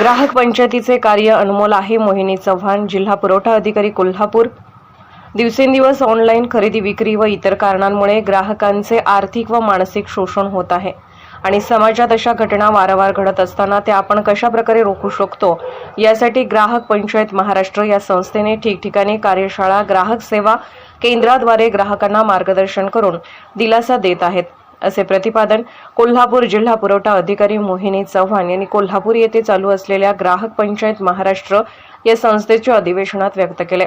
ग्राहक पंचायतीचे कार्य अनमोल आहे. मोहिनी चव्हाण जिल्हा पुरवठा अधिकारी कोल्हापूर. दिवसेंदिवस ऑनलाईन खरेदी विक्री व इतर कारणांमुळे ग्राहकांचे आर्थिक व मानसिक शोषण होत आहे. आणि समाजात अशा घटना वारंवार घडत असताना त्या आपण कशा प्रकारे रोखू शकतो? यासाठी ग्राहक पंचायत महाराष्ट्र या संस्थेने ठिकठिकाणी कार्यशाळा ग्राहक सेवा केंद्राद्वारे ग्राहकांना मार्गदर्शन करून दिलासा देत आहेत. असे प्रतिपादन कोल्हापूर जिल्हा पुरवठा अधिकारी मोहिनी चव्हाण यांनी कोल्हापूर येथे चालू असलेल्या ग्राहक पंचायत महाराष्ट्र या संस्थेच्या अधिवेशनात व्यक्त केले.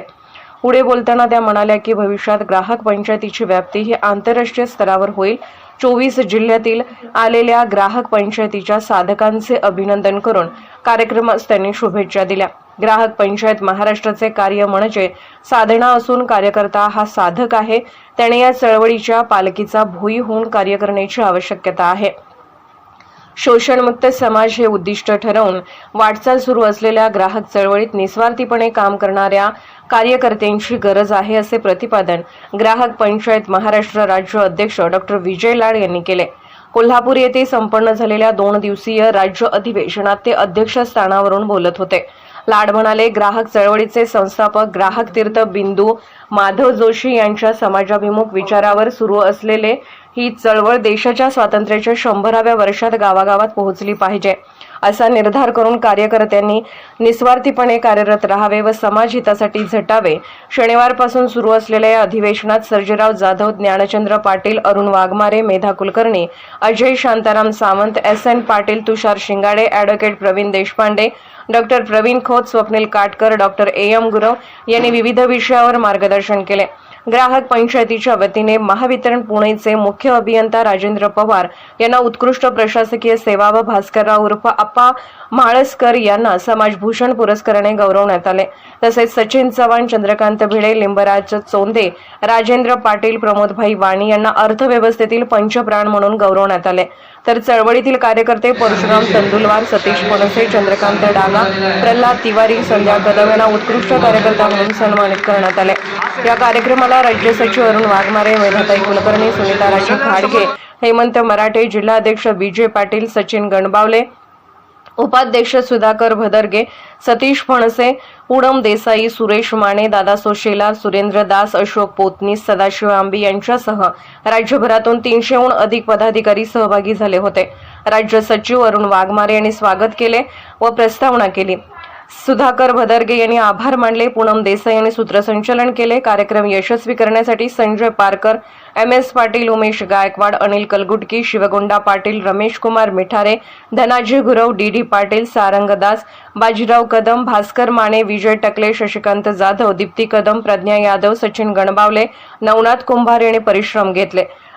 पुढे बोलताना त्या म्हणाल्या की भविष्यात ग्राहक पंचायतीची व्याप्ती ही आंतरराष्ट्रीय स्तरावर होईल. चोवीस जिल्ह्यातील आलेल्या ग्राहक पंचायतीच्या साधकांचे अभिनंदन करून कार्यक्रमास त्यांनी शुभेच्छा दिल्या. ग्राहक पंचायत महाराष्ट्राचे कार्य म्हणजे साधना असून कार्यकर्ता हा साधक आहे. त्याने या चळवळीच्या पालखीचा भुई होऊन कार्य करण्याची आवश्यकता आहे. शोषणमुक्त समाज हे उद्दिष्ट ठरवून वाटचाल सुरू असलेल्या ग्राहक चळवळीत निस्वार्थीपणे काम करणाऱ्या कार्यकर्त्यांची गरज आहे असे प्रतिपादन ग्राहक पंचायत महाराष्ट्र राज्य अध्यक्ष डॉक्टर विजय लाड यांनी केले. कोल्हापूर येथे संपन्न झालेल्या दोन दिवसीय राज्य अधिवेशनात ते अध्यक्षस्थानावरून बोलत होते. लाड म्हणाले ग्राहक चळवळीचे संस्थापक ग्राहक तीर्थ बिंदू माधव जोशी यांच्या समाजाभिमुख विचारावर सुरू असलेले ही चळवळ देशाच्या स्वातंत्र्याच्या शंभराव्या वर्षात गावागावात पोहोचली पाहिजे असा निर्धार करून कार्यकर्त्यांनी निस्वार्थीपणे कार्यरत राहावे व समाज हितासाठी झटावे. शनिवारपासून सुरू असलेल्या या अधिवेशनात Sarjerao Jadhav Dnyanchandra Patil Arun Waghmare Medha Kulkarni Ajay Shantaram Sawant S N Patil Tushar Shingade advocate Pravin Deshpande doctor Pravin Khot Swapnil Katkar doctor A M Gurav यांनी विविध विषयावर मार्गदर्शन केले. ग्राहक पंचायतीच्या वतीने महावितरण पुणेचे मुख्य अभियंता राजेंद्र पवार यांना उत्कृष्ट प्रशासकीय सेवा व भास्करराव उर्फ अप्पा म्हाळसकर यांना समाजभूषण पुरस्काराने गौरवण्यात आले. तसेच सचिन चव्हाण चंद्रकांत भिडे लिंबराज चोंदे राजेंद्र पाटील प्रमोदभाई वाणी यांना अर्थव्यवस्थेतील पंचप्राण म्हणून गौरवण्यात आले. तर चळवळीतील कार्यकर्ते परशुराम तंदुलवार सतीश पणसे चंद्रकांत डागा प्रल्हाद तिवारी संध्या कदम यांना उत्कृष्ट कार्यकर्ता म्हणून सन्मानित करण्यात आले. या कार्यक्रमाला राज्य सचिव अरुण वाघमारे मेधाताई कुलकर्णी सुनीता राजे खाडगे हेमंत मराठे जिल्हाध्यक्ष विजय पाटील सचिन गणबावले उपाध्यक्ष सुधाकर भदरगे सतीश फणसे पूनम देसाई सुरेश माने दादा सोशेला सुरेंद्र दास अशोक पोतनीस सदाशिव आंबी यांच्यासह राज्यभरातून तीनशेहून अधिक पदाधिकारी सहभागी झाले होते. राज्य सचिव अरुण वाघमारे यांनी स्वागत केले व प्रस्तावना केली. सुधाकर भदरगे यांनी आभार मानले. पूनम देसाई यांनी सूत्रसंचालन केले. कार्यक्रम यशस्वी करण्यासाठी Sanjay Parkar M S Patil Umesh Gaikwad Anil Kalgutki Shivgonda Patil Ramesh Kumar Mithare Dhanaji Gurav D D Patil Sarang Das Bajirao Kadam Bhaskar Mane Vijay Takle Shashikant Jadhav Deepti Kadam Pradnya Yadav Sachin Ganbawale Navnath Kumbhar यांनी परिश्रम घेतले.